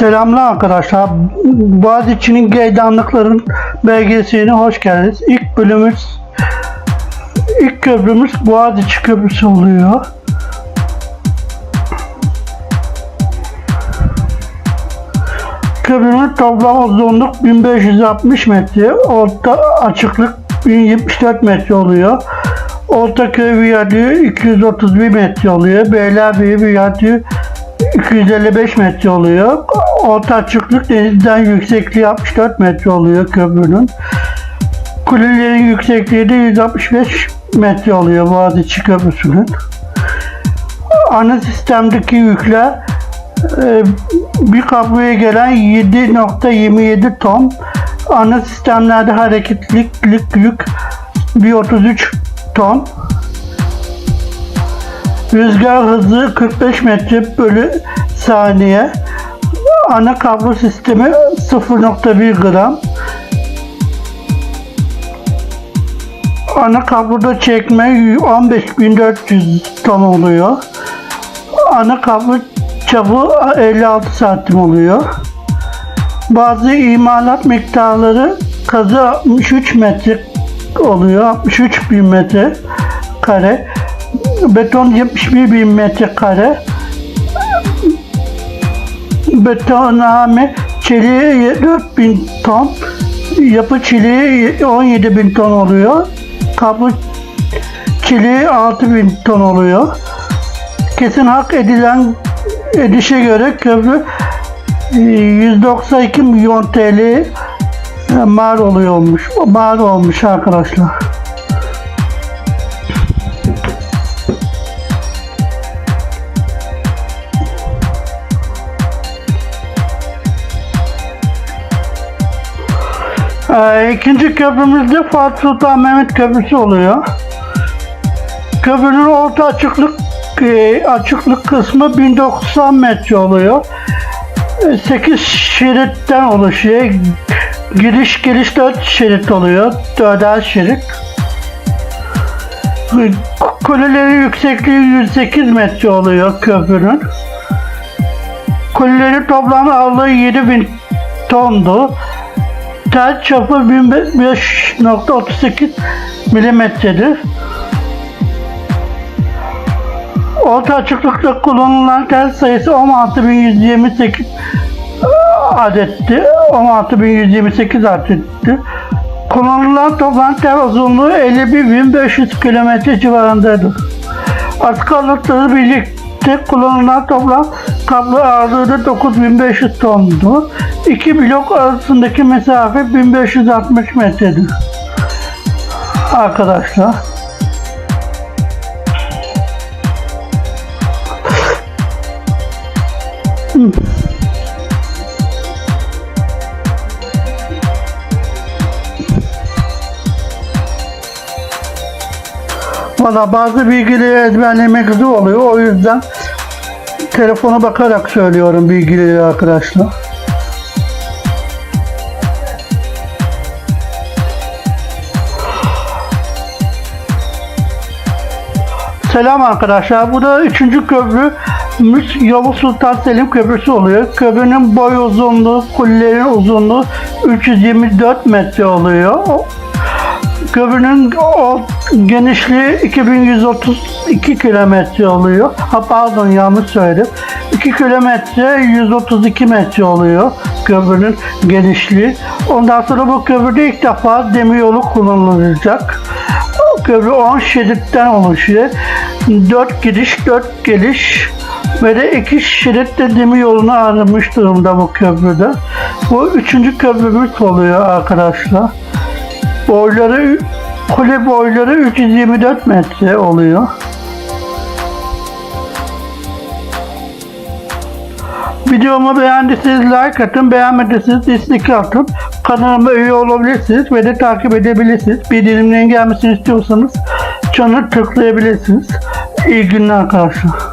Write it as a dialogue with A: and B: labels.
A: Selamlar arkadaşlar. Boğaziçi'nin geydanlıkların belgeseline hoş geldiniz. İlk bölümümüz, ilk köprümüz Boğaziçi Köprüsü oluyor. Köprünün toplam uzunluk 1560 metre, orta açıklık 1074 metre oluyor. Ortaköy viyadüğü 231 metre oluyor. Beylerbeyi viyadüğü 255 metre oluyor. Orta açıklık denizden yüksekliği 64 metre oluyor köprünün. Kulelerin yüksekliği de 165 metre oluyor Boğaziçi Köprüsü'nün. Ana sistemdeki yükler e, bir kabloya gelen 7.27 ton. Ana sistemlerde hareketlilik yük 1.33 ton. Rüzgar hızı 45 metre bölü saniye. Ana kablo sistemi 0.1 gram. Ana kabloda çekme 15.400 ton oluyor. Ana kablo çapı 56 santim oluyor. Bazı imalat miktarları kazı 63 metre oluyor. 63 bin metre kare. Beton 71 bin metre kare. Betonhame çeliği 4 bin ton. Yapı çeliği 17 bin ton oluyor. Kablo çeliği 6 bin ton oluyor. Kesin hak edilen edişe göre köprü e, 192 milyon TL mal oluyormuş. Mal olmuş arkadaşlar. Ee, ikinci köprümüz de Fatih Sultan Mehmet Köprüsü oluyor. Köprünün orta açıklık e, açıklık kısmı 1090 metre oluyor. 8 şeritten oluşuyor. Giriş geliş 4 şerit oluyor. 4'er şerit. Kulelerin yüksekliği 108 metre oluyor köprünün. Kulelerin toplam ağırlığı 7000 tondu. Tel çapı 15.38 milimetredir. Orta açıklıkta kullanılan tel sayısı 16.128 adetti. 16.128 adetti. Kullanılan toplam tel uzunluğu 51.500 kilometre civarındadır. Ağırlıkları birlikte kullanılan toplam kablo ağırlığı da 9500 tondu. İki blok arasındaki mesafe 1560 metredir. Arkadaşlar. Valla bazı bilgileri ezberlemek zor oluyor. O yüzden telefona bakarak söylüyorum bilgileri arkadaşlar. Selam arkadaşlar. Bu da üçüncü köprü Yavuz Sultan Selim Köprüsü oluyor. Köprünün boy uzunluğu, kulelerin uzunluğu 324 metre oluyor. Köprünün o genişliği 2132 kilometre oluyor. Ha pardon yanlış söyledim. 2 kilometre 132 metre oluyor köprünün genişliği. Ondan sonra bu köprüde ilk defa demiryolu kullanılacak. Köprü 10 şeritten oluşuyor. 4 gidiş, 4 geliş ve de 2 şeritte demiryolunu ayrılmış durumda bu köprüde. Bu üçüncü köprümüz oluyor arkadaşlar. Boyları kule boyları 324 metre oluyor. Videomu beğendiyseniz like atın, beğenmediyseniz dislike atın. Kanalıma üye olabilirsiniz ve de takip edebilirsiniz. Bildirimlerin gelmesini istiyorsanız çanı tıklayabilirsiniz. İyi günler arkadaşlar.